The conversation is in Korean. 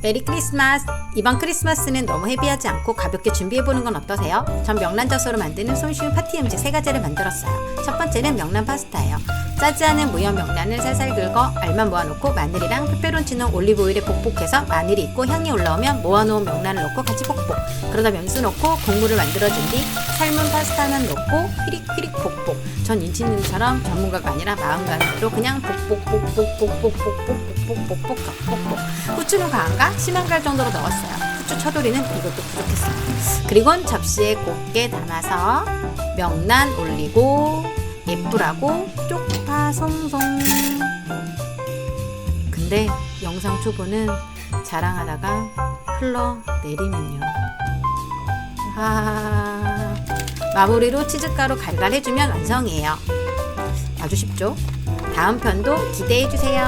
메리 크리스마스! 이번 크리스마스는 너무 헤비하지 않고 가볍게 준비해보는 건 어떠세요? 전 명란젓으로 만드는 손쉬운 파티 음식 세 가지를 만들었어요. 첫 번째는 명란 파스타예요. 짜지 않은 무염 명란을 살살 긁어 알만 모아놓고 마늘이랑 페페론치노 올리브오일에 볶볶해서 마늘이 있고 향이 올라오면 모아놓은 명란을 넣고 같이 볶고 그러다 면수 넣고 국물을 만들어준 뒤 삶은 파스타만 넣고 휘릭휘릭 볶볶 전 인치님처럼 전문가가 아니라 마음가짐으로 그냥 볶볶볶볶볶볶볶볶볶볶볶볶볶 후추는 강한가? 심한 갈 정도로 넣었어요. 후추 처돌이는 이것도 부족했어요. 그리고 접시에 곱게 담아서 명란 올리고 예쁘라고 쪽파 송송. 근데 영상 초보는 자랑하다가 흘러내리면요. 아 마무리로 치즈가루 갈갈 해주면 완성이에요 아주 쉽죠? 다음 편도 기대해주세요